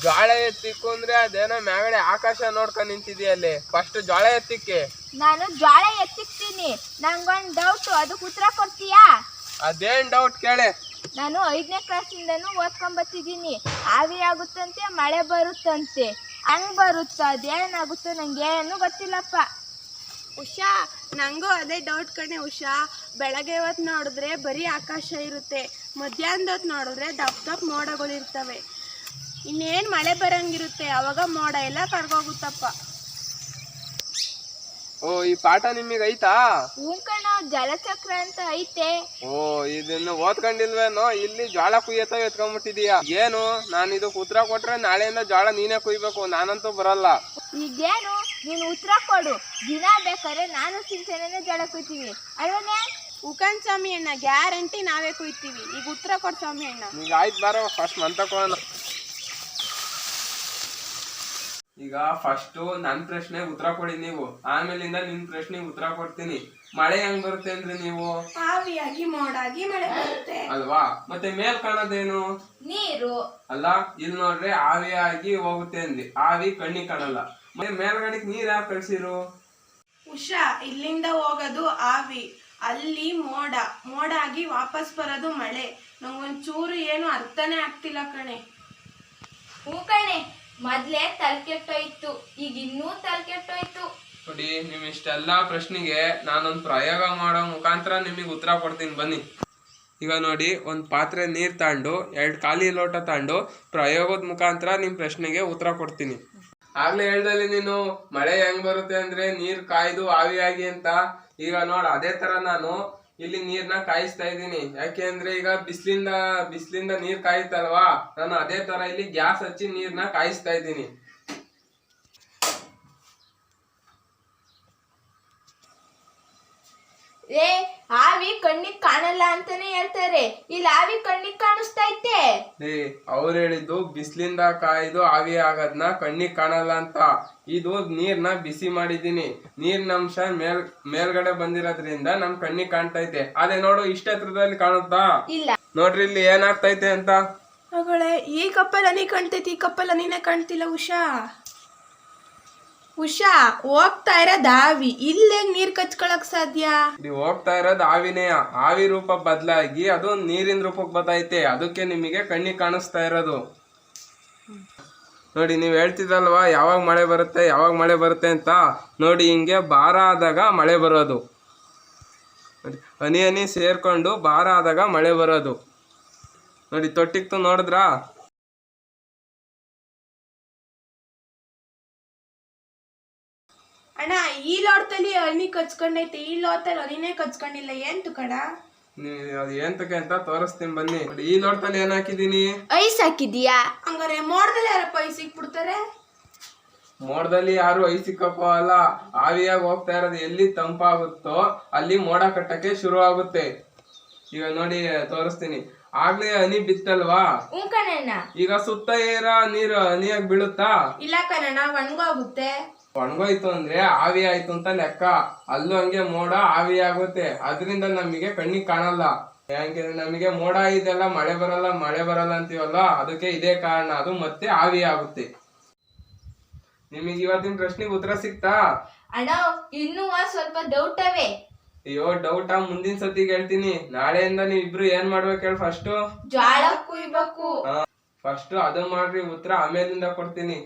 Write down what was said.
ಜ್ವಾಳ ಎತ್ತಿಕ್ಕು ಅಂದ್ರೆ ಅದೇನೋ ಮ್ಯಾಗಡೆ ಆಕಾಶ ನೋಡ್ಕೊಂಡ್ ನಿಂತಿದ್ಯಲ್ಲಿ ಫಸ್ಟ್ ಜೋಳ ಎತ್ತಿಕ್ಕೆ. ನಾನು ಜ್ವಾಳ ಎತ್ತಿಕ್ತೀನಿ. ನಂಗೊಂದು ಡೌಟ್ ಅದಕ್ಕೆ ಉತ್ತರ ಕೊಡ್ತೀಯಾ? ಅದೇನ್ ಡೌಟ್ ಕೇಳೆ? ನಾನು ಐದನೇ ಕ್ಲಾಸಿಂದನೂ ಓದ್ಕೊಂಡ್ ಬತ್ತಿದೀನಿ ಆವಿ ಆಗುತ್ತಂತೆ ಮಳೆ ಬರುತ್ತಂತೆ. ಹಂಗ್ ಬರುತ್ತ? ಅದೇನಾಗುತ್ತೋ ನಂಗೆ ಏನು ಗೊತ್ತಿಲ್ಲಪ್ಪ. ಉಷಾ ನಂಗೂ ಅದೇ ಡೌಟ್ ಕಣೆ ಉಷಾ. ಬೆಳಗ್ಗೆ ಹೊತ್ತು ನೋಡಿದ್ರೆ ಬರೀ ಆಕಾಶ ಇರುತ್ತೆ. ಮಧ್ಯಾಹ್ನದ ಹೊತ್ತು ನೋಡಿದ್ರೆ ದಪ್ಪ ದಪ್ಪ ಮೋಡಗಳಿರ್ತವೆ. ಇನ್ನೇನು ಮಳೆ ಬರಂಗಿರುತ್ತೆ ಅವಾಗ ಮೋಡ ಎಲ್ಲ ಕರ್ಗೋಗುತ್ತಪ್ಪ. ಓ ಈ ಪಾಠ ನಿಮಗೆ ಐತಾ ಹ್ಞೂ ಕಣ ಜಲಚಕ್ರ ಅಂತ ಐತೆ. ಓ ಇದನ್ನ ಓದ್ಕೊಂಡಿಲ್ವೇನೋ ಇಲ್ಲಿ ಜ್ವಾಳ ಕುಯ್ಯತ ಎತ್ಕೊಂಡ್ಬಿಟ್ಟಿದೀಯ ಏನು ನಾನು ಇದು ಉತ್ತರ ಕೊಟ್ರೆ ನಾಳೆಯಿಂದ ಜ್ವಾಳ ನೀನೇ ಕುಯ್ಬೇಕು ನಾನಂತೂ ಬರಲ್ಲ. ಈಗೇನು ನೀನು ಉತ್ತರ ಕೊಡು. ದಿನ ಬೇಕಾದ್ರೆ ನಾನು ಸಿಂಚನೆ ಜ್ವಾಳ ಕುಯ್ತೀವಿ ಅಲ್ವನೇ? ಉಕನ್ ಸ್ವಾಮಿ ಅಣ್ಣ ಗ್ಯಾರಂಟಿ ನಾವೇ ಕುಯ್ತೀವಿ. ಈಗ ಉತ್ತರ ಕೊಡ್ ಸ್ವಾಮಿ ಅಣ್ಣ ಈಗ ಆಯ್ತು ಬಾರ ಫಸ್ಟ್ ಮಂತಕೋಣ ಈಗ ಫಸ್ಟು ನನ್ನ ಪ್ರಶ್ನೆಗೆ ಉತ್ತರ ಕೊಡಿ ನೀವು. ಆಮೇಲಿಂದ ನಿನ್ ಪ್ರಶ್ನೆಗೆ ಉತ್ತರ ಕೊಡ್ತೀನಿ. ಮಳೆ ಹೆಂಗ್ ಬರುತ್ತೆ ಅಂದ್ರೆ ನೀವು? ಆವಿಯಾಗಿ ಮೋಡಾಗಿ ಮಳೆ ಬರುತ್ತೆ. ಅಲ್ವಾ? ಮತ್ತೆ ಮೇಲ್ ಕಾಣೋದೇನು? ನೀರು. ಅಲ್ಲ ಇಲ್ಲಿ ನೋಡ್ರಿ ಆವಿಯಾಗಿ ಹೋಗುತ್ತೆ ಅಂದ್ರಿ ಆವಿ ಕಣ್ಣಿ ಕಾಣಲ್ಲ. ಮತ್ತೆ ಮೇಲ್ಗಡೆಗೆ ನೀರ್ ಯಾಕೆ ಕಳ್ಸಿರು? ಉಷಾ ಇಲ್ಲಿಂದ ಹೋಗೋದು ಆವಿ. ಅಲ್ಲಿ ಮೋಡ. ಮೋಡ ಆಗಿ ವಾಪಸ್ ಬರೋದು ಮಳೆ. ನಂಗೊಂಚೂರು ಏನು ಅರ್ಥನೇ ಆಗ್ತಿಲ್ಲ ಕಣೆ. ಹ್ಞೂ ಕಣೆ. ಮೊದ್ಲೇ ತಲೆಕೆಟ್ಟೋಯ್ತು, ಈಗ ಇನ್ನೂ ತಲೆಕೆಟ್ಟೋಯ್ತು. ನೋಡಿ ನಿಮ್ ಇಷ್ಟೆಲ್ಲಾ ಪ್ರಶ್ನೆಗೆ ನಾನೊಂದ್ ಪ್ರಯೋಗ ಮಾಡೋ ಮುಖಾಂತರ ನಿಮಗೆ ಉತ್ತರ ಕೊಡ್ತೀನಿ, ಬನ್ನಿ. ಈಗ ನೋಡಿ, ಒಂದ್ ಪಾತ್ರೆ ನೀರ್ ತಗೊಂಡು ಎರಡ್ ಖಾಲಿ ಲೋಟ ತಗೊಂಡು ಪ್ರಯೋಗದ ಮುಖಾಂತರ ನಿಮ್ ಪ್ರಶ್ನೆಗೆ ಉತ್ತರ ಕೊಡ್ತೀನಿ. ಆಗ್ಲೇ ಹೇಳ್ದಲ್ಲಿ ನೀನು, ಮಳೆ ಹೆಂಗ್ ಬರುತ್ತೆ ಅಂದ್ರೆ ನೀರ್ ಕಾಯ್ದು ಆವಿಯಾಗಿ ಅಂತ. ಈಗ ನೋಡ, ಅದೇ ತರ ನಾನು ಇಲ್ಲಿ ನೀರ್ನ ಕಾಯಿಸ್ತಾ ಇದ್ದೀನಿ. ಯಾಕೆ ಅಂದ್ರೆ ಈಗ ಬಿಸಿಲಿಂದ ಬಿಸಿಲಿಂದ ನೀರ್ ಕಾಯುತ್ತಲ್ವಾ? ನಾನು ಅದೇ ತರ ಇಲ್ಲಿ ಗ್ಯಾಸ್ ಹಚ್ಚಿ ನೀರ್ನ ಕಾಯಿಸ್ತಾ ಇದ್ದೀನಿ. ಏ ಆವಿ ಕಣ್ಣಿಗ್ ಕಾಣಲ್ಲ ಅಂತಾನೆ ಹೇಳ್ತಾರೆ. ಇಲ್ಲಿ ಆವಿ ಕಣ್ಣಿಗ್ ಕಾಣಿಸ್ತೈತೆ ಏ ಅವ್ರು ಹೇಳಿದ್ದು ಬಿಸಿಲಿಂದ ಕಾಯ್ದು ಆವಿ ಆಗದ್ನ ಕಣ್ಣಿಗೆ ಕಾಣಲ್ಲ ಅಂತ. ಇದು ನೀರ್ನ ಬಿಸಿ ಮಾಡಿದೀನಿ. ನೀರಿನ ಅಂಶ ಮೇಲ್ ಮೇಲ್ಗಡೆ ಬಂದಿರೋದ್ರಿಂದ ನಮ್ ಕಣ್ಣಿಗೆ ಕಾಣ್ತೈತೆ ಅದೇ ನೋಡು ಇಷ್ಟ ಹತ್ರದಲ್ಲಿ ಕಾಣುತ್ತಾ? ಇಲ್ಲ. ನೋಡ್ರಿ ಇಲ್ಲಿ ಏನಾಗ್ತೈತೆ ಅಂತ? ಮಗಳೇ ಈ ಕಪ್ಪಲ್ಲ ನೀ ಕಾಣ್ತೈತಿ ಈ ಕಪ್ಪಲ್ಲ ನೀನೇ ಕಾಣ್ತಿಲ್ಲ ಉಷಾ. ಉಷಾ, ಹೋಗ್ತಾ ಇರೋದ್ ಆವಿ. ಇಲ್ಲೇ ನೀರ್ ಕಚ್ಕೊಳಕ್ ಸಾಧ್ಯ? ನೀವು ಹೋಗ್ತಾ ಇರೋದು ಆವಿನೇ. ಆವಿ ರೂಪ ಬದಲಾಗಿ ಅದು ನೀರಿನ ರೂಪಕ್ಕೆ ಬರ್ತೈತೆ ಅದಕ್ಕೆ ನಿಮಗೆ ಕಣ್ಣಿಗೆ ಕಾಣಿಸ್ತಾ ಇರೋದು. ನೋಡಿ, ನೀವು ಹೇಳ್ತಿದ್ರಲ್ವಾ ಯಾವಾಗ ಮಳೆ ಬರುತ್ತೆ, ಯಾವಾಗ ಮಳೆ ಬರುತ್ತೆ ಅಂತ? ನೋಡಿ, ಹಿಂಗೆ ಭಾರ ಆದಾಗ ಮಳೆ ಬರೋದು. ಹನಿ ಹನಿ ಸೇರ್ಕೊಂಡು ಭಾರ ಆದಾಗ ಮಳೆ ಬರೋದು. ನೋಡಿ ತೊಟ್ಟಿಗ್ತು ನೋಡಿದ್ರಾ? ಅಣ್ಣ ಈ ಲೋಟದಲ್ಲಿ ಹನಿ ಕಚ್ಕೊಂಡೈತೆ ಈ ಲೋಟದಲ್ಲಿ ಹನಿನೇ ಕಚ್ಕೊಂಡಿಲ್ಲ. ಏನ್ ಕಣ ನೀ ಅದು ಏಂತಕ್ಕೆ ಅಂತ ತೋರಿಸ್ತೀನಿ ಬನ್ನಿ. ನೋಡಿ, ಈ ಲೋಟದಲ್ಲಿ ಏನ್ ಹಾಕಿದೀನಿ ಐಸ್ ಹಾಕಿದೀಯಾ ಹಂಗಾರೆ ಮೋಡದಲ್ಲಿ ಯಾರಪ್ಪ ಈ ಸಿಕ್ಬಿಡ್ತಾರೆ? ಮೋಡದಲ್ಲಿ ಯಾರು ಸಿಕ್ಕಪ್ಪ ಅಲ್ಲ. ಆವಿಯಾಗಿ ಹೋಗ್ತಾ ಇರೋದು ಎಲ್ಲಿ ತಂಪಾಗುತ್ತೋ ಅಲ್ಲಿ ಮೋಡ ಕಟ್ಟಕ್ಕೆ ಶುರು ಆಗುತ್ತೆ. ಈಗ ನೋಡಿ ತೋರಿಸ್ತೀನಿ. ಆಗ್ಲೇ ಹನಿ ಬಿತ್ತಲ್ವಾ? ಹ್ಞೂ ಕಣಣ್ಣ. ಈಗ ಸುತ್ತ ಏರ ನೀರು ಹನಿಯಾಗಿ ಬೀಳುತ್ತಾ? ಇಲ್ಲ ಕಣಣ್ಣ ಒಣಗೋಗುತ್ತೆ. ಒಣಗೋಯ್ತು ಅಂದ್ರೆ ಆವಿ ಆಯ್ತು ಅಂತ ಲೆಕ್ಕ. ಅಲ್ಲೂ ಹಂಗೆ ಮೋಡ ಆವಿ ಆಗುತ್ತೆ. ಅದರಿಂದ ನಮಗೆ ಕಣ್ಣಿಗೆ ಕಾಣಲ್ಲ. ಯಾಕೆಂದ್ರೆ ನಮಗೆ ಮೋಡ ಇದೆಲ್ಲ ಮಳೆ ಬರಲ್ಲ ಮಳೆ ಬರಲ್ಲ ಅಂತೀವಲ್ಲ ಅದಕ್ಕೆ ಇದೇ ಕಾರಣ. ಅದು ಮತ್ತೆ ಆವಿ ಆಗುತ್ತೆ. ನಿಮಗೆ ಇವತ್ತಿನ ಪ್ರಶ್ನೆಗೆ ಉತ್ತರ ಸಿಕ್ತಾ ಅಣ್ಣ ಇನ್ನೂ ಸ್ವಲ್ಪ ಡೌಟ್ ಅವೇ. ಅಯ್ಯೋ ಡೌಟಾ ಮುಂದಿನ ಸತಿ ಹೇಳ್ತೀನಿ. ನಾಳೆಯಿಂದ ನೀವು ಇಬ್ರು ಏನ್ ಮಾಡ್ಬೇಕು ಹೇಳಿ ಫಸ್ಟ್ ಜ್ವಾಳ ಕುಯ್ಬೇಕು. ಫಸ್ಟ್ ಅದು ಮಾಡ್ರಿ ಉತ್ತರ ಆಮೇಲಿಂದ ಕೊಡ್ತೀನಿ.